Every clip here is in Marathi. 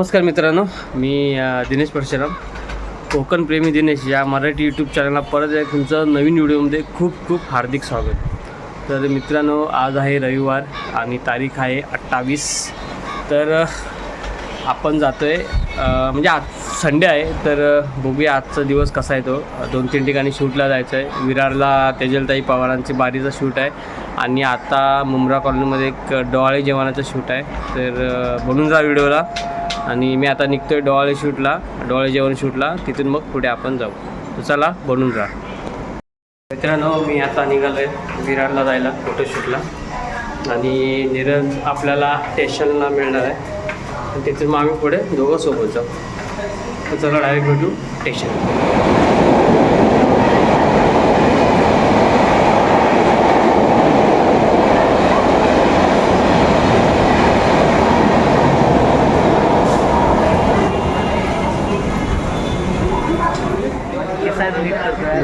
नमस्कार मित्रांनो मी दिनेश परशुराम. कोकण प्रेमी दिनेश या मराठी यूट्यूब चॅनलला परत एक तुमचं नवीन व्हिडिओमध्ये खूप खूप हार्दिक स्वागत. तर मित्रांनो आज आहे रविवार आणि तारीख आहे अठ्ठावीस. तर आपण जातो आहे म्हणजे आज संडे आहे तर बघूया आजचा दिवस कसा आहे तो. दोन तीन ठिकाणी शूटला जायचं आहे विरारला तेजलताई पवारांची बारीचा शूट आहे आणि आता मुंब्रा कॉलनीमध्ये एक डोळे जेवणाचं शूट आहे. तर बनून जा व्हिडिओला. आणि मी आता निघतो आहे डोहाळे शूटला डोळे जेवण शूटला. तिथून मग पुढे आपण जाऊ. तर चला बनून राहा. मित्रांनो मी आता निघालो आहे विरारला जायला फोटोशूटला आणि निरज आपल्याला स्टेशनला मिळणार आहे. आणि तिथून मग आम्ही पुढे दोघं सोबत जाऊ. तर चला डायरेक्ट भेटू स्टेशन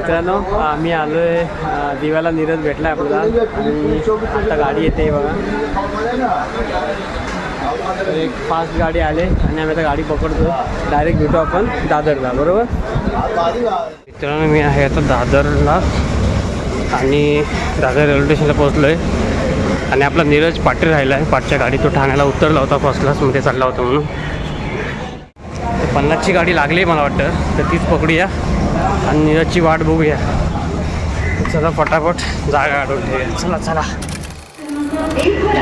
मित्रांनो आम्ही आलो आहे दिव्याला नीरज भेटला आहे आपल्याला. आणि आता गाडी येते बघा. एक फास्ट गाडी आले आणि आम्ही आता गाडी पकडतो डायरेक्ट भेटू आपण दादरला बरोबर? मित्रांनो मी आहे आता दादरला आणि दादर रेल्वे स्टेशनला पोहोचलो आहे आणि आपला नीरज पाटील राहिला आहे पाठच्या गाडी तो ठाण्याला उतरला होता फर्स्ट क्लासमध्ये चालला होता म्हणून. पन्नासची गाडी लागली मला वाटतं तर तीच पकडूया. आणि नीरजची वाट बघूया. चला पटापट जागा काढून ठेवूया चला चला. एकवर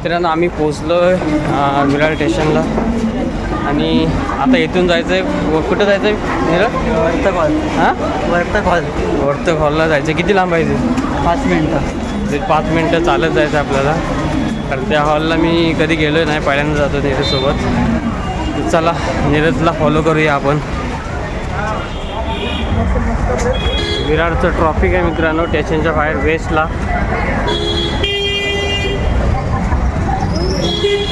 मित्रांनो आम्ही पोचलो आहे विरार स्टेशनला. आणि आता इथून जायचं आहे कुठं जायचं आहे निरज वर्तक हॉल हां? वर्तक हॉल वर्तक हॉलला जायचं किती लांब आहे ते? पाच मिनटं. ते पाच मिनटं चालत जायचं आपल्याला. कारण त्या हॉलला मी कधी गेलो नाही पहिल्यांदा जातो नीरजसोबत चला नीरजला फॉलो करूया आपण. विरारचं ट्रॉफिक आहे मित्रांनो स्टेशनच्या बाहेर वेस्टला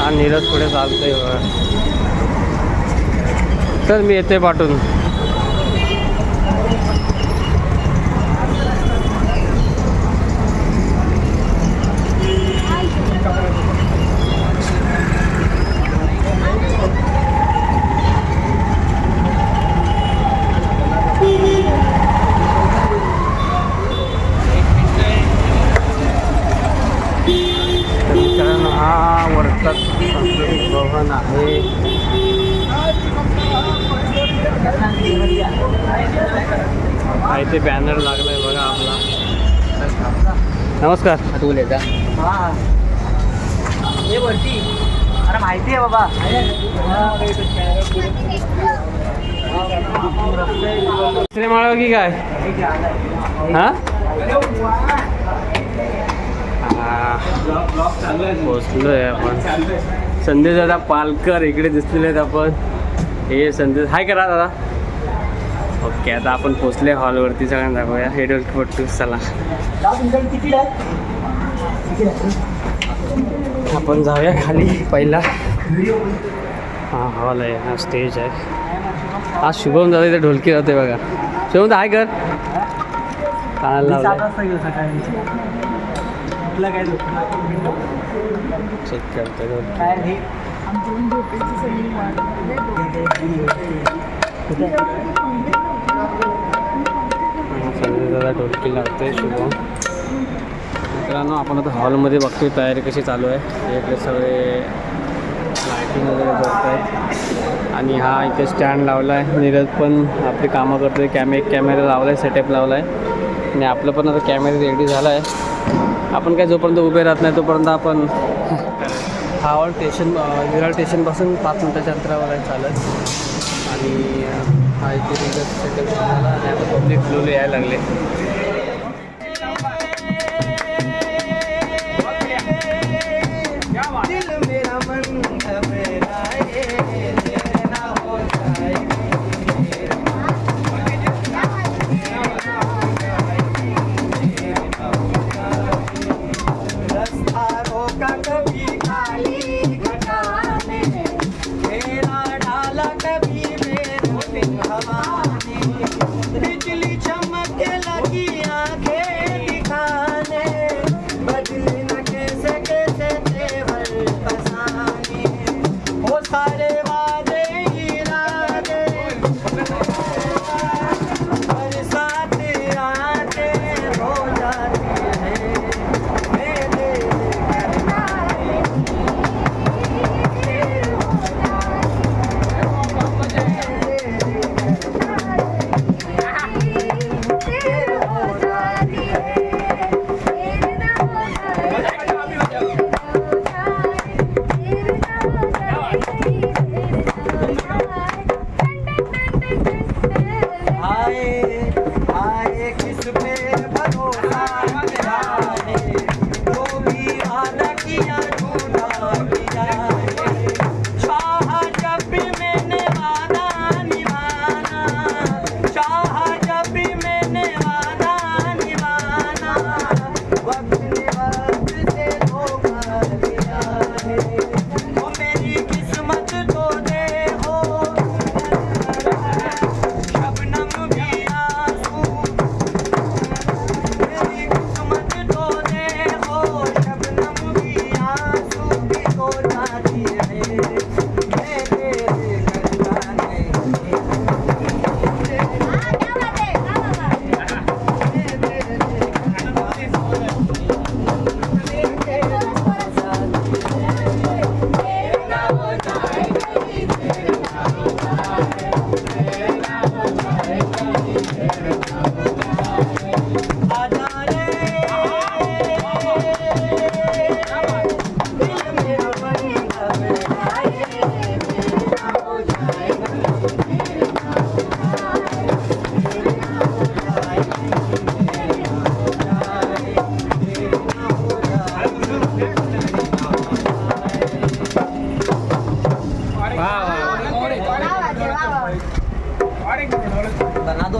हा नीरज पुढे चालतोय बघा. तर मी येते पाठवून सांस्कृतिक भवन आहे हा इथे बॅनर लागलाय बघा आपला नमस्कार का हाँ वरती अरे माहिती आहे बाबा। की काय हा। पोचलोय आपण. संदेश दादा पालकर इकडे दिसलेले आहेत आपण. हे संदेश हाय करा दादा. ओके आता आपण पोचले हॉलवरती सगळ्यांना दाखवूया. हेड फोटो चला. आपण जाऊया खाली पहिला. हा हॉल आहे हा स्टेज आहे. आज शुभम दादा इथे ढोलकी जाते बघा. शुभम हाय कर. कानाला तुला काय चेक दादा शुभम मित्रांनो आपण आता हॉलमध्ये बघतोय तयारी कशी चालू आहे. इकडे सगळे लायटिंग वगैरे करत आहेत आणि हा इथे स्टँड लावला आहे नीरज पण आपली कामं करतोय. कॅमे एक कॅमेरा लावला आहे सेटअप लावला आहे आणि आपलं पण आता कॅमेरा रेडी झाला आहे आपण काय जोपर्यंत उभे राहत नाही तोपर्यंत आपण हावळ स्टेशन विरार स्टेशनपासून पाच मिनटाच्या अंतरावर आहे चालत. आणि हा इथे पब्लिक फ्लोले यायला लागले. ครับ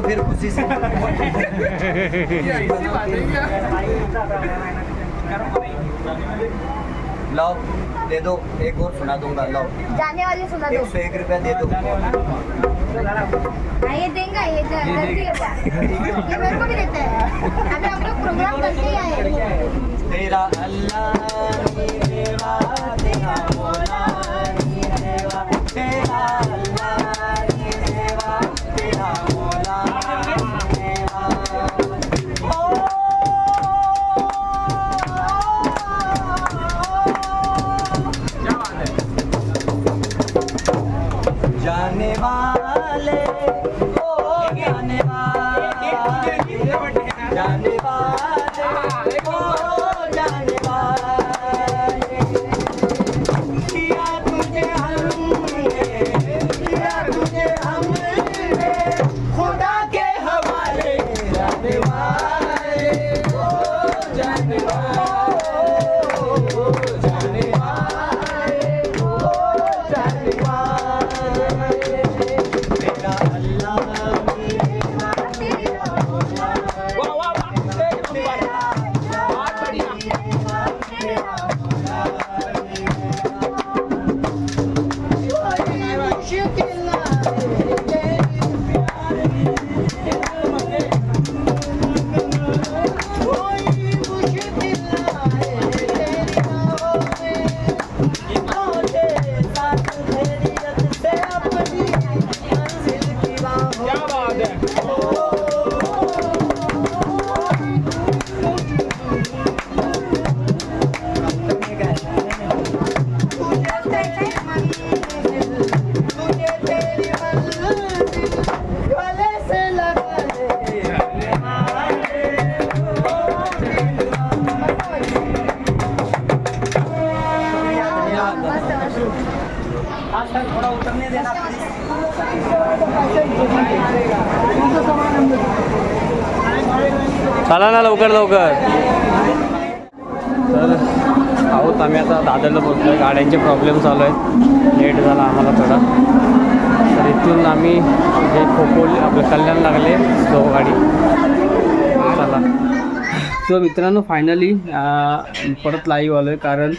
फिर उसी से लाओ दे दो एक और सुना दूंगा लाओ। जाने वाले सुना दो। सौ एक रुपया दे दो। ये देंगे ये ये मेरे को भी अभी हम लोग प्रोग्राम करते ही आए तेरा अल्लाह तेरा 대박. चला ना लवकर लवकर. तर आहोत आम्ही आता दादरला पोहोचलो आहे गाड्यांचे प्रॉब्लेम चालू आहेत. लेट झाला आम्हाला थोडा. तर इथून आम्ही जे खोपोली आपलं कल्याण लागले स्लो गाडी चला. तो मित्रांनो फायनली परत लाईव्ह आलो आहे कारण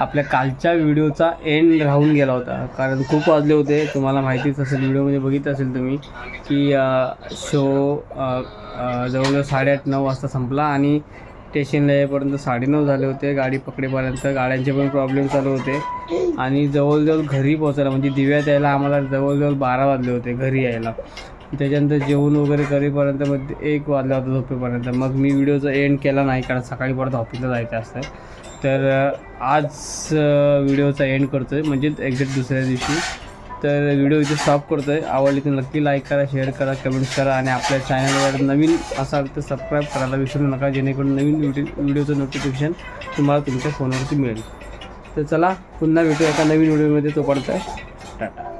आपल्या कालच्या व्हिडिओचा एंड राहून गेला होता. कारण खूप वाजले होते. तुम्हाला माहितीच असेल व्हिडिओमध्ये म्हणजे बघितलं असेल तुम्ही की शो जवळजवळ साडेआठ नऊ वाजता संपला आणि स्टेशनला येईपर्यंत साडेनऊ झाले होते. गाडी पकडेपर्यंत गाड्यांचे पण प्रॉब्लेम चालू होते. आणि जवळजवळ घरी पोहोचायला म्हणजे दिव्यात यायला आम्हाला जवळजवळ बारा वाजले होते घरी यायला. त्याच्यानंतर जेवण वगैरे करेपर्यंत मग एक वाजला होता झोपेपर्यंत. मग मी व्हिडिओचा एंड केला नाही कारण सकाळी परत ऑफिसला जायचं असतं. तर आज व्हिडिओचा एंड करतो आहे म्हणजेच एक्झॅक्ट दुसऱ्या दिवशी. तर व्हिडिओ इथे स्टॉप करतो आहे आवडली तर नक्की लाईक करा शेअर करा कमेंट्स करा आणि आपल्या चॅनलवर नवीन असाल तर सबस्क्राईब करायला विसरू नका. जेणेकरून नवीन व्हिडिओ व्हिडिओचं नोटिफिकेशन तुम्हाला तुमच्या फोनवरती मिळेल. तर चला पुन्हा भेटू एका नवीन व्हिडिओमध्ये. तोपर्यंत टाटा.